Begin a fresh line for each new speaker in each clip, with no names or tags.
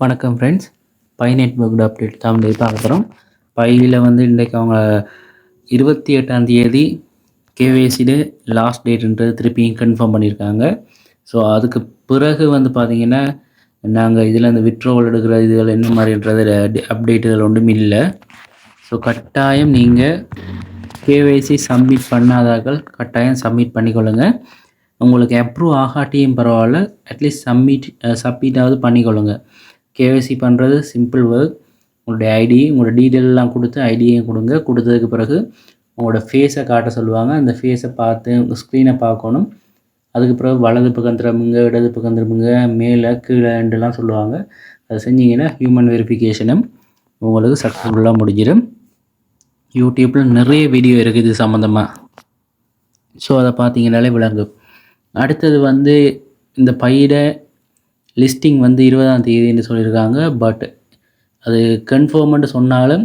வணக்கம் friends by network update தான் வந்து பார்க்க பையில் வந்து இன்றைக்கு அவங்க இருபத்தி எட்டாம் தேதி கேவிஎஸ்சிடு லாஸ்ட் டேட்டுன்றது திருப்பியும் கன்ஃபார்ம் பண்ணியிருக்காங்க. ஸோ அதுக்கு பிறகு வந்து பார்த்திங்கன்னா நாங்கள் இதில் இந்த விட்ரோவல் எடுக்கிற இதுகள் என்ன மாதிரின்றது அப்டேட்டுகள் ஒன்றும் இல்லை. ஸோ கட்டாயம் நீங்கள் கேவைசி சப்மிட் பண்ணாதார்கள் கட்டாயம் சப்மிட் பண்ணிக்கொள்ளுங்கள் உங்களுக்கு அப்ரூவ் ஆகாட்டியும் பரவாயில்ல அட்லீஸ்ட் சப்மிட் சப்மிட்டாவது பண்ணிக்கொள்ளுங்கள் கேவைசி பண்ணுறது சிம்பிள் ஒர்க் உங்களுடைய ஐடி உங்களோட டீட்டெயிலெலாம் கொடுத்து ஐடியையும் கொடுங்க. கொடுத்ததுக்கு பிறகு உங்களோட ஃபேஸை காட்ட சொல்லுவாங்க. அந்த ஃபேஸை பார்த்து உங்கள் ஸ்க்ரீனை பார்க்கணும். அதுக்கு பிறகு வலது பக்கம் திரும்புங்க இடது பக்கம் திரும்புங்க மேலே கீழேண்டுலாம் சொல்லுவாங்க. அதை செஞ்சீங்கன்னா ஹியூமன் வெரிஃபிகேஷனும் உங்களுக்கு சக்ஸஸ்ஃபுல்லாக முடிஞ்சிடும். யூடியூப்பில் நிறைய வீடியோ இருக்குது இது சம்மந்தமாக ஸோ அதை பார்த்தீங்கனாலே விளங்கும். அடுத்தது வந்து இந்த பயிரை லிஸ்டிங் வந்து இருபதாம் தேதின்னு சொல்லியிருக்காங்க பட் அது கன்ஃபார்ம்னு சொன்னாலும்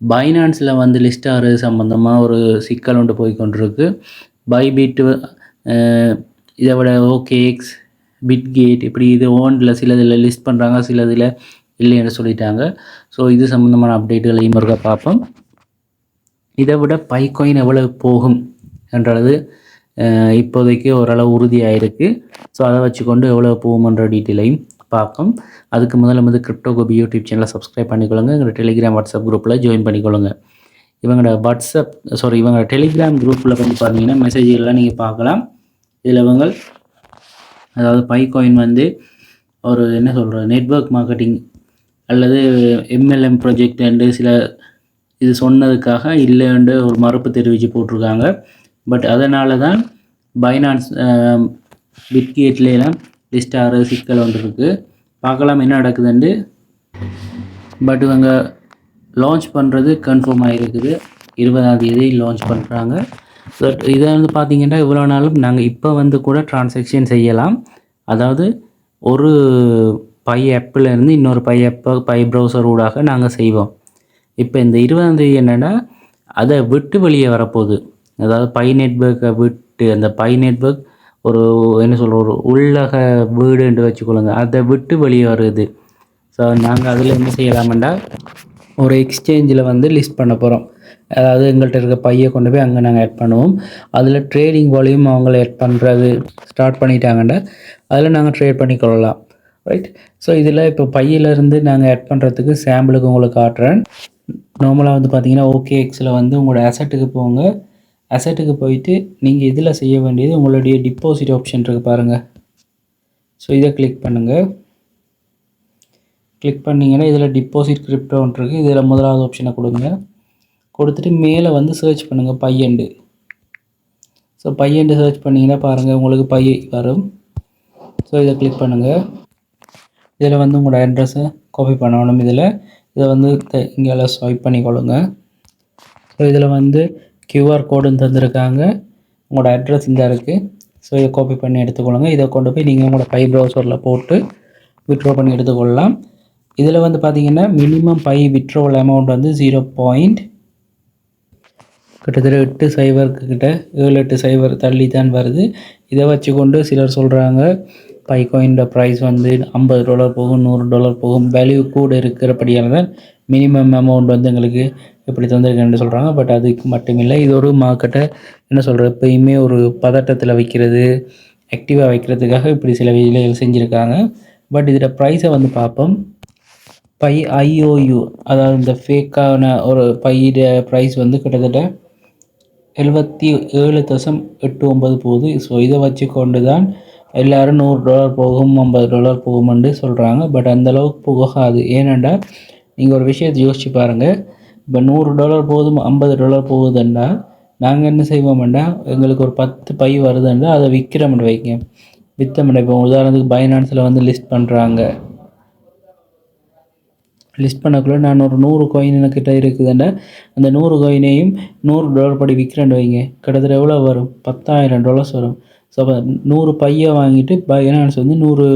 பைனான்ஸில் வந்து லிஸ்ட் ஆகிறது சம்மந்தமாக ஒரு சிக்கல் ஒன்று போய் கொண்டிருக்கு பைபிட் இதை விட ஓகேஎக்ஸ் பிட்கேட் இப்படி இது ஓனில் சில இதில் லிஸ்ட் பண்ணுறாங்க சில இதில் இல்லைன்னு சொல்லிட்டாங்க. ஸோ இது சம்மந்தமான அப்டேட்டுகளையும் இருக்க பார்ப்போம். இதை விட பைக்கோயின் எவ்வளவு போகும் என்றது இப்போதைக்கு ஓரளவு உறுதியாயிருக்கு. ஸோ அதை வச்சுக்கொண்டு எவ்வளோ போகுமன்ற டீட்டெயிலையும் பார்க்கும் அதுக்கு முதல்ல வந்து கிரிப்டோ கோபி யூடியூப் சேனலை சப்ஸ்கிரைப் பண்ணிக்கொள்ளுங்க. எங்களோட டெலிகிராம் வாட்ஸ்அப் குரூப்பில் ஜாயின் பண்ணிக்கொள்ளுங்க. இவங்களோட வாட்ஸ்அப் சாரி இவங்க டெலிகிராம் குரூப்பில் வந்து பார்த்தீங்கன்னா மெசேஜ்கள்லாம் நீங்கள் பார்க்கலாம். இதில் இவங்க அதாவது பை காயின் வந்து ஒரு என்ன சொல்கிறது நெட்ஒர்க் மார்க்கெட்டிங் அல்லது எம்எல்எம் ப்ரொஜெக்ட் அண்டு சில இது சொன்னதுக்காக இல்லைன்னு ஒரு மறுப்பு தெரிவித்து போட்டிருக்காங்க. பட் அதனால தான் பைனான்ஸ் பிட்கேட்லாம் லிஸ்ட் ஆகிற சிக்கல் ஒன்று இருக்குது பார்க்கலாம் என்ன நடக்குதுண்டு பட் இவங்க லான்ச் பண்ணுறது கன்ஃபார்ம் ஆகிருக்குது இருபதாம் தேதி லான்ச் பண்ணுறாங்க பட் இதை வந்து பார்த்திங்கன்னா இவ்வளோ நாளும் நாங்கள் இப்போ வந்து கூட டிரான்சாக்ஷன் செய்யலாம். அதாவது ஒரு பை ஆப்பிலேருந்து இன்னொரு பை ஆப்பை பை ப்ரௌசர் ஊடாக நாங்கள் செய்வோம். இப்போ இந்த இருபதாம் தேதி என்னென்னா அதை விட்டு வெளியே வரப்போகுது. அதாவது பை நெட்ஒர்க்கை விட்டு அந்த பை நெட்ஒர்க் ஒரு என்ன சொல்கிற ஒரு உள்ளக வீடுன்ட்டு வச்சுக்கொள்ளுங்க. அதை விட்டு வெளியே வருது. ஸோ நாங்கள் அதில் என்ன செய்யலாமெண்டா ஒரு எக்ஸ்சேஞ்சில் வந்து லிஸ்ட் பண்ண போகிறோம் அதாவது எங்கள்கிட்ட இருக்க பையை கொண்டு போய் அங்கே நாங்கள் ஆட் பண்ணுவோம். அதில் ட்ரேடிங் வால்யூம் அவங்கள ஆட் பண்ணுறது ஸ்டார்ட் பண்ணிட்டாங்கண்டா அதில் நாங்கள் ட்ரேட் பண்ணிக்கொள்ளலாம் ரைட் ஸோ இதில் இப்போ பையிலேருந்து நாங்கள் ஆட் பண்ணுறதுக்கு சாம்பிளுக்கு உங்களுக்கு காட்டுறேன். நார்மலாக வந்து பார்த்தீங்கன்னா ஓகே எக்ஸில் வந்து உங்களோட அசட்டுக்கு போங்க. அசட்டுக்கு போயிட்டு நீங்கள் இதில் செய்ய வேண்டியது உங்களுடைய டிப்பாசிட் ஆப்ஷன் இருக்குது பாருங்கள் ஸோ இதை கிளிக் பண்ணுங்கள் கிளிக் பண்ணிங்கன்னா இதில் டிப்பாசிட் கிரிப்டோன் இருக்குது இதில் முதலாவது ஆப்ஷனை கொடுங்க. கொடுத்துட்டு மேலே வந்து சர்ச் பண்ணுங்கள் பையண்டு ஸோ பையண்டு சர்ச் பண்ணிங்கன்னா பாருங்கள் உங்களுக்கு பை வரும். ஸோ இதை கிளிக் பண்ணுங்கள் இதில் வந்து உங்களோட அட்ரஸை காப்பி பண்ணணும். இதில் இதை வந்து இங்கே ஸ்வைப் பண்ணிக்கொள்ளுங்க. ஸோ இதில் வந்து கியூஆர் கோடுன்னு தந்திருக்காங்க. உங்களோட அட்ரஸ் இந்த இருக்குது ஸோ இதை காப்பி பண்ணி எடுத்துக்கொள்ளுங்க. இதை கொண்டு போய் நீங்கள் உங்களோட பை ப்ரௌசரில் போட்டு விட்ரோ பண்ணி எடுத்துக்கொள்ளலாம். இதில் வந்து பார்த்தீங்கன்னா மினிமம் பை விட்ரோவல் அமௌண்ட் வந்து ஜீரோ பாயிண்ட் கிட்டத்தட்ட எட்டு சைபருக்கு கிட்ட ஏழு எட்டு சைபர் தள்ளி தான் வருது. இதை வச்சு கொண்டு சிலர் சொல்கிறாங்க பை காயினோட ப்ரைஸ் வந்து ஐம்பது டாலர் போகும் நூறு டாலர் போகும் வேல்யூ கூட இருக்கிறபடியால் தான் மினிமம் அமௌண்ட் வந்து எங்களுக்கு இப்படி தந்திருக்கேன்னு சொல்கிறாங்க பட் அதுக்கு மட்டும் இல்லை இது ஒரு மார்க்கெட்டை என்ன சொல்கிறது எப்பயுமே ஒரு பதட்டத்தில் வைக்கிறது ஆக்டிவாக வைக்கிறதுக்காக இப்படி சில வேலைகள் செஞ்சுருக்காங்க. பட் இதில் ப்ரைஸை வந்து பார்ப்போம். பை ஐஓயு அதாவது இந்த ஃபேக்கான ஒரு பையிட ப்ரைஸ் வந்து கிட்டத்தட்ட எழுபத்தி ஏழு தசம் எட்டு ஒம்பது போகுது. ஸோ இதை வச்சு கொண்டு தான் எல்லோரும் நூறு டாலர் போகும் ஐம்பது டாலர் போகும்னு சொல்கிறாங்க பட் அந்தளவுக்கு போகாது. ஏனென்றால் நீங்கள் ஒரு விஷயத்தை யோசிச்சு பாருங்கள் இப்போ நூறு டாலர் போதும் ஐம்பது டாலர் போகுதுன்னா நாங்கள் என்ன செய்வோம்னா எங்களுக்கு ஒரு பத்து பை வருதுன்னா அதை விற்கிறோம்னு வைங்க. விற்றோம்னா இப்போ உதாரணத்துக்கு பைனான்ஸில் வந்து லிஸ்ட் பண்ணுறாங்க லிஸ்ட் பண்ணக்குள்ளே நான் ஒரு நூறு கோயின் எனக்கிட்ட இருக்குதுன்னா அந்த நூறு கோயினையும் நூறு டாலர் படி விற்கிறேன்னு வைங்க. கிட்டத்தட்ட எவ்வளோ வரும்? பத்தாயிரம் டாலர்ஸ் வரும். ஸோ அப்போ நூறு பையை வாங்கிட்டு பைனான்ஸ் வந்து நூறு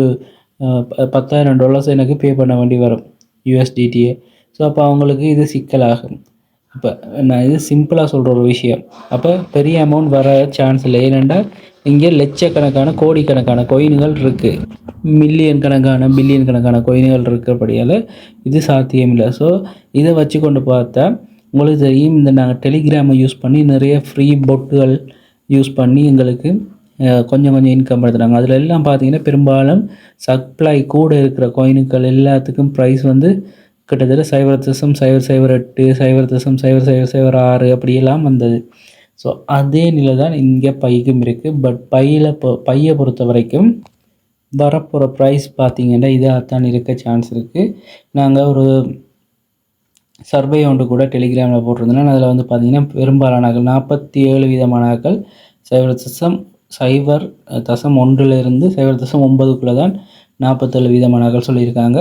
பத்தாயிரம் டாலர்ஸ் எனக்கு பே பண்ண வேண்டி வரும். யூஎஸ்டிடிஏ ஸோ அப்போ அவங்களுக்கு இது சிக்கலாகும். இப்போ நான் இது சிம்பிளாக சொல்கிற ஒரு விஷயம். அப்போ பெரிய அமௌண்ட் வர சான்ஸ் இல்லை. ஏனென்றால் இங்கே லட்சக்கணக்கான கோடிக்கணக்கான கொயின்கள் இருக்குது மில்லியன் கணக்கான பில்லியன் கணக்கான கொயின்கள் இருக்கிறபடியால் இது சாத்தியம் இல்லை ஸோ இதை வச்சு கொண்டு பார்த்தா உங்களுக்கு தெரியும் இந்த நாங்கள் டெலிகிராமை யூஸ் பண்ணி நிறைய ஃப்ரீ பொட்டுகள் யூஸ் பண்ணி எங்களுக்கு கொஞ்சம் கொஞ்சம் இன்கம் படுத்துகிறாங்க அதில் எல்லாம் பார்த்தீங்கன்னா பெரும்பாலும் சப்ளை கூட இருக்கிற கோயினுக்கள் எல்லாத்துக்கும் ப்ரைஸ் வந்து கிட்டத்தட்ட சைபர் தசம் சைபர் சைபர் எட்டு சைபர் தசம் சைபர் சைபர் சைபர் ஆறு அப்படியெல்லாம் வந்தது. ஸோ அதே நிலை தான் இங்கே பைக்கும் இருக்குது பட் பையில் இப்போ பையை பொறுத்த வரைக்கும் வரப்போகிற ப்ரைஸ் பார்த்திங்கன்னா இதாக தான் இருக்க சான்ஸ் இருக்குது நாங்கள் ஒரு சர்வே ஒன்று கூட டெலிகிராமில் போட்டிருந்தோன்னா அதில் வந்து பார்த்திங்கன்னா பெரும்பாலான நாற்பத்தி ஏழு விதமான ஆக்கள் சைபர் தசம் சைபர் தசம் ஒன்றிலிருந்து சைபர் தசம் ஒன்பதுக்குள்ளே தான் நாற்பத்தேழு வீதமான ஆக்கள் சொல்லியிருக்காங்க.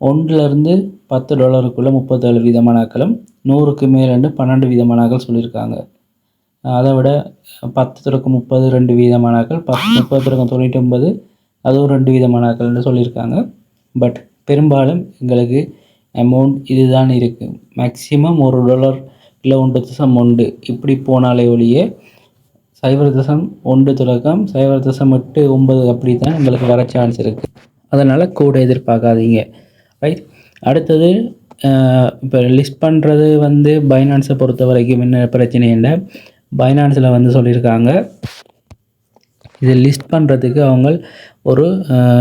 ஒன்றிலிருந்து பத்து டாலருக்குள்ளே முப்பத்தேழு விதமானாக்களும் நூறுக்கு மேலேண்டு பன்னெண்டு விதமானாக்கள் சொல்லியிருக்காங்க. அதை விட பத்து தொடக்கம் முப்பது ரெண்டு வீதமானாக்கள் பத்து முப்பது தொடக்கம் தொண்ணூற்றி ஒன்பது அதுவும் ரெண்டு வீதமானாக்கள்னு சொல்லியிருக்காங்க. பட் பெரும்பாலும் எங்களுக்கு அமௌண்ட் இதுதான் இருக்குது மேக்ஸிமம் ஒரு டாலர் இல்லை ஒன்று தசம் ஒன்று இப்படி போனாலே ஒழிய சைபர் தசம் ஒன்று தொடக்கம் சைபர் தசம் எட்டு ஒன்பது அப்படி தான் உங்களுக்கு வர சான்ஸ் இருக்குது அதனால் கூட எதிர்பார்க்காதீங்க. ரைட் அடுத்தது இப்போ லிஸ்ட் பண்ணுறது வந்து பைனான்ஸை பொறுத்த வரைக்கும் என்ன பிரச்சனை இல்லை. பைனான்ஸில் வந்து சொல்லியிருக்காங்க. இதை லிஸ்ட் பண்ணுறதுக்கு அவங்க ஒரு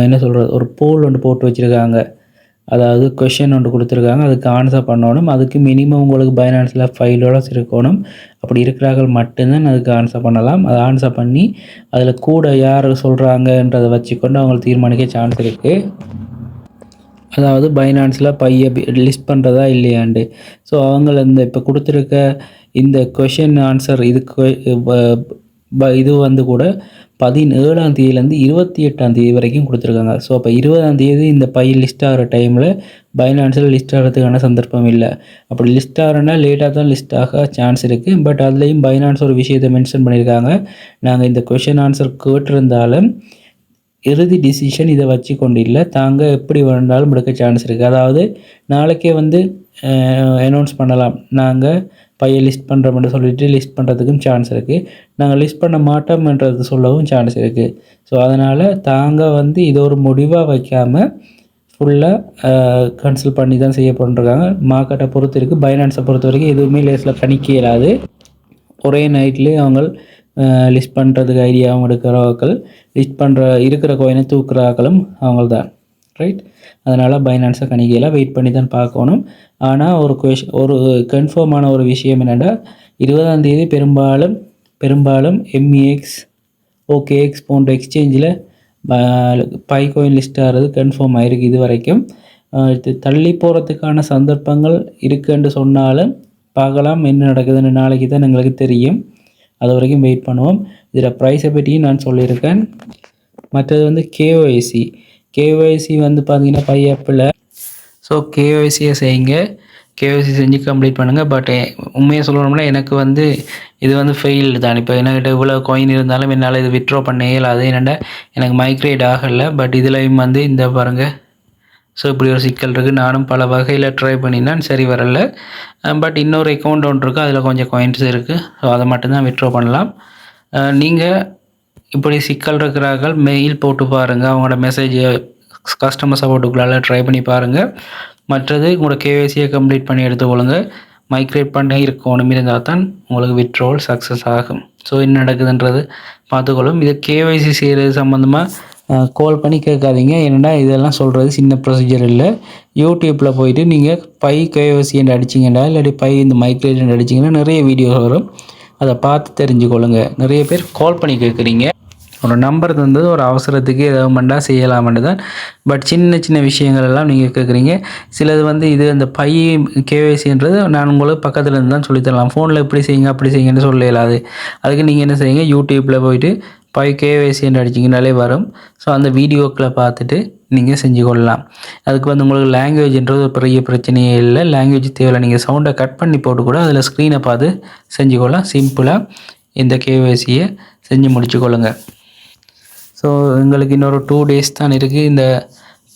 என்ன சொல்கிறது ஒரு போல் ஒன்று போட்டு வச்சுருக்காங்க. அதாவது கொஷின் ஒன்று கொடுத்துருக்காங்க. அதுக்கு ஆன்சர் பண்ணணும். அதுக்கு மினிமம் உங்களுக்கு பைனான்ஸில் ஃபைவ் டாலர்ஸ் இருக்கணும். அப்படி இருக்கிறார்கள் மட்டும்தான் அதுக்கு ஆன்சர் பண்ணலாம். அதை ஆன்சர் பண்ணி அதில் கூட யார் சொல்கிறாங்கன்றதை வச்சுக்கொண்டு அவங்களுக்கு தீர்மானிக்க சான்ஸ் இருக்குது அதாவது பைனான்ஸில் பையை லிஸ்ட் பண்ணுறதா இல்லையாண்டு. ஸோ அவங்கள இந்த இப்போ கொடுத்துருக்க இந்த கொஷின் ஆன்சர் இதுக்கு இது வந்து கூட பதினேழாம் தேதியிலேருந்து இருபத்தி எட்டாம் தேதி வரைக்கும் கொடுத்துருக்காங்க. ஸோ அப்போ இருபதாம் தேதி இந்த பையன் லிஸ்ட் ஆகிற டைமில் பைனான்ஸில் லிஸ்ட் ஆகிறதுக்கான சந்தர்ப்பம் இல்லை. அப்படி லிஸ்ட் ஆகிறனா லேட்டாக தான் லிஸ்ட் ஆக சான்ஸ் இருக்குது பட் அதுலேயும் பைனான்ஸ் ஒரு விஷயத்தை மென்ஷன் பண்ணியிருக்காங்க நாங்கள் இந்த கொஷின் ஆன்சர் கேட்டிருந்தாலும் இறுதி டிசிஷன் இதை வச்சு கொண்டு இல்லை. தாங்க எப்படி வேணாலும் எடுக்க சான்ஸ் இருக்குது அதாவது நாளைக்கே வந்து அனௌன்ஸ் பண்ணலாம். நாங்கள் பையன் லிஸ்ட் பண்ணுறோம்னு சொல்லிட்டு லிஸ்ட் பண்ணுறதுக்கும் சான்ஸ் இருக்குது நாங்கள் லிஸ்ட் பண்ண மாட்டோம்ன்றது சொல்லவும் சான்ஸ் இருக்குது ஸோ அதனால் தாங்க வந்து இதை ஒரு முடிவாக வைக்காமல் ஃபுல்லாக கன்சல்ட் பண்ணி தான் செய்ய பண்ணிருக்காங்க மார்க்கெட்டை பொறுத்து இருக்குது பைனான்ஸை பொறுத்த வரைக்கும் எதுவுமே லேஸில் கணிக்க இயலாது. ஒரே நைட்லேயே அவங்க லிஸ்ட் பண்ணுறதுக்கு ஐடியாவும் எடுக்கிறவர்கள் லிஸ்ட் பண்ணுற இருக்கிற கோயினை தூக்குறாக்களும் அவங்க தான் ரைட் அதனால் பைனான்ஸை கணிகையெல்லாம் வெயிட் பண்ணி தான் பார்க்கணும். ஆனால் ஒரு கொஷ் ஒரு கன்ஃபார்மான ஒரு விஷயம் என்னென்னா இருபதாம் தேதி பெரும்பாலும் பெரும்பாலும் எம்இஎக்ஸ் ஓகேஎக்ஸ் போன்ற எக்ஸ்சேஞ்சில் பை கோயின் லிஸ்ட் ஆகிறது கன்ஃபார்ம் ஆகிருக்கு இது வரைக்கும். தள்ளி போகிறதுக்கான சந்தர்ப்பங்கள் இருக்குன்னு சொன்னாலும் பார்க்கலாம் என்ன நடக்குதுன்னு நாளைக்கு தான் எங்களுக்கு தெரியும். அது வரைக்கும் வெயிட் பண்ணுவோம். இதில் ப்ரைஸை பற்றியும் நான் சொல்லியிருக்கேன். மற்றது வந்து கேஒய்சி கேஒய்சி வந்து பார்த்தீங்கன்னா பை ஆப்பில் ஸோ கேஒய்சியை செய்யுங்க. கேஒய்சி செஞ்சு கம்ப்ளீட் பண்ணுங்கள் பட் உண்மையாக சொல்லணும்னா எனக்கு வந்து இது வந்து ஃபெயில் தான். இப்போ என்கிட்ட இவ்வளோ காயின் இருந்தாலும் என்னால் இது விட்ரோ பண்ண இயலாது என்னென்னா எனக்கு மைக்ரேட் ஆகலை. பட் இதுலேயும் வந்து இந்த பாருங்கள் ஸோ இப்படி ஒரு சிக்கல் இருக்குது நானும் பல வகையில் ட்ரை பண்ணினான். சரி வரலை. பட் இன்னொரு அக்கௌண்ட் ஒன்று இருக்குது அதில் கொஞ்சம் காயின்ஸ் இருக்குது ஸோ அதை மட்டும்தான் விட்ரோ பண்ணலாம். நீங்கள் இப்படி சிக்கல் இருக்கிறார்கள் மெயில் போட்டு பாருங்கள் அவங்களோட மெசேஜை கஸ்டமர் சப்போர்ட்டுக்குள்ளால் ட்ரை பண்ணி பாருங்கள் மற்றது உங்களோட கேவைசியை கம்ப்ளீட் பண்ணி எடுத்துக்கொள்ளுங்க மைக்ரேட் பண்ணி இருக்கணும் இருந்தால் தான் உங்களுக்கு விட்ரோல் சக்ஸஸ் ஆகும். ஸோ என்ன நடக்குதுன்றது பார்த்துக்கொள்ளும். இது கேவைசி செய்கிறது சம்மந்தமாக கால் பண்ணி கேட்காதீங்க. என்னென்னா இதெல்லாம் சொல்கிறது சின்ன ப்ரொசீஜர் இல்லை. யூடியூப்பில் போயிட்டு நீங்கள் பை கைவசின்னு அடிச்சிங்கன்னா இல்லாட்டி பை இந்த மைக்ரேஜன் அடிச்சிங்கன்னா நிறைய வீடியோ வரும். அதை பார்த்து தெரிஞ்சுக்கொள்ளுங்க. நிறைய பேர் கால் பண்ணி கேட்குறீங்க. ஒரு நம்பர் தந்தது ஒரு அவசரத்துக்கு எதாவது பண்ணா செய்யலாம்னு தான். பட் சின்ன சின்ன விஷயங்கள் எல்லாம் நீங்கள் கேட்குறீங்க சிலது வந்து இது அந்த பை கேவைசின்றது நான் உங்களுக்கு பக்கத்தில் இருந்து தான் சொல்லித்தரலாம் ஃபோனில் இப்படி செய்யுங்க அப்படி செய்யுங்கன்னு சொல்ல இயலாது. அதுக்கு நீங்கள் என்ன செய்யுங்க யூடியூப்பில் போயிட்டு பை கேவைசின்னு அடிச்சிங்கனாலே வரும். ஸோ அந்த வீடியோக்களை பார்த்துட்டு நீங்கள் செஞ்சு கொள்ளலாம். அதுக்கு வந்து உங்களுக்கு லாங்குவேஜ்ன்றது ஒரு பெரிய பிரச்சனையே இல்லை. லாங்குவேஜ் தேவையில்லை. நீங்கள் சவுண்டை கட் பண்ணி போட்டு கூட அதில் ஸ்க்ரீனை பார்த்து செஞ்சு கொள்ளலாம். சிம்பிளாக இந்த கேவைசியை செஞ்சு முடிச்சுக்கொள்ளுங்க ஸோ எங்களுக்கு இன்னொரு டூ டேஸ் தான் இருக்குது இந்த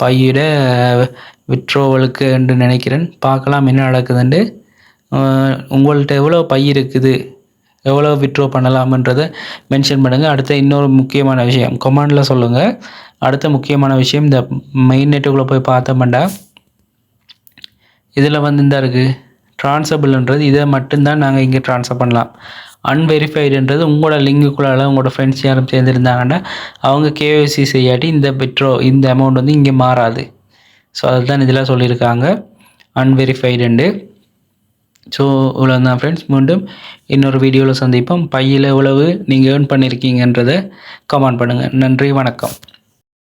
பையிட விட்ரோவலுக்கு என்று நினைக்கிறேன். பார்க்கலாம் என்ன நடக்குதுண்டு. உங்கள்கிட்ட எவ்வளோ பை இருக்குது? எவ்வளோ விட்ரோ பண்ணலாம்ன்றதை மென்ஷன் பண்ணுங்கள் அடுத்த இன்னொரு முக்கியமான விஷயம். கொமாண்டில் சொல்லுங்கள் அடுத்த முக்கியமான விஷயம் இந்த மெயின் நெட்டுக்குள்ளே போய் பார்த்தோம்டா இதில் வந்து இந்த இருக்குது ட்ரான்ஸபிள்ன்றது இதை மட்டும்தான் நாங்கள் இங்கே ட்ரான்ஸ்ஃபர் பண்ணலாம். அன்வெரிஃபைடுன்றது உங்களோட லிங்குக்குள்ளால உங்களோட ஃப்ரெண்ட்ஸ் யாரும் சேர்ந்துருந்தாங்கன்னா அவங்க கேஒசி செய்யாட்டி இந்த பெட்ரோ இந்த அமௌண்ட் வந்து இங்கே மாறாது. ஸோ அதுதான் இதில் சொல்லியிருக்காங்க அன்வெரிஃபைடுண்டு ஸோ இவ்வளோ தான் ஃப்ரெண்ட்ஸ் மீண்டும் இன்னொரு வீடியோவில் சந்திப்போம். பையில் எவ்வளவு நீங்கள் ஏர்ன் பண்ணியிருக்கீங்கன்றதை கமெண்ட் பண்ணுங்கள் நன்றி வணக்கம்.